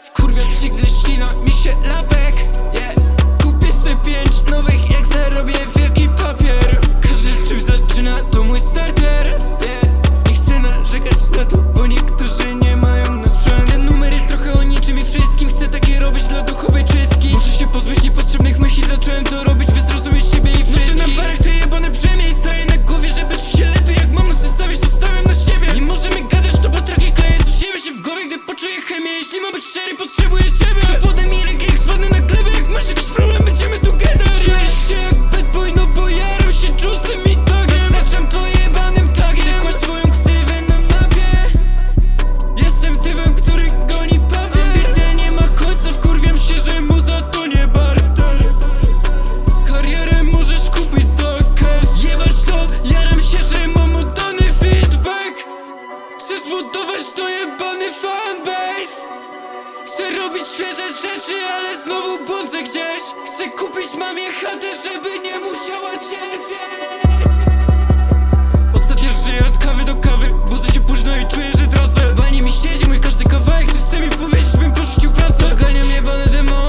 Wkurwiam się, gdy ścina mi się labek yeah. Kupię sobie ciebie. To podaj mi rękę, jak spadnę na glebę Jak masz jakiś problem, będziemy tu gadać. Czujesz się jak bad boy, no bo jaram się dżusem i dogiem Zaznaczam to jebanym tagiem Zakłaś swoją ksywę na mapie. Jestem typem, który goni papier. Ambicja nie ma końca, wkurwiam się, że muza to nie barter Karierę możesz kupić za cash. Jebać to, jaram się, że mam oddany feedback. Chcę zbudować to jebany rzeczy, ale znowu błądzę gdzieś. Chcę kupić mamie chatę, żeby nie musiała cierpieć. Ostatnio żyję od kawy do kawy. Budzę się późno i czuję, że tracę Bani mi siedzi mój każdy kawałek. Chce mi powiedzieć, bym porzucił pracę? Odganiam jebany demon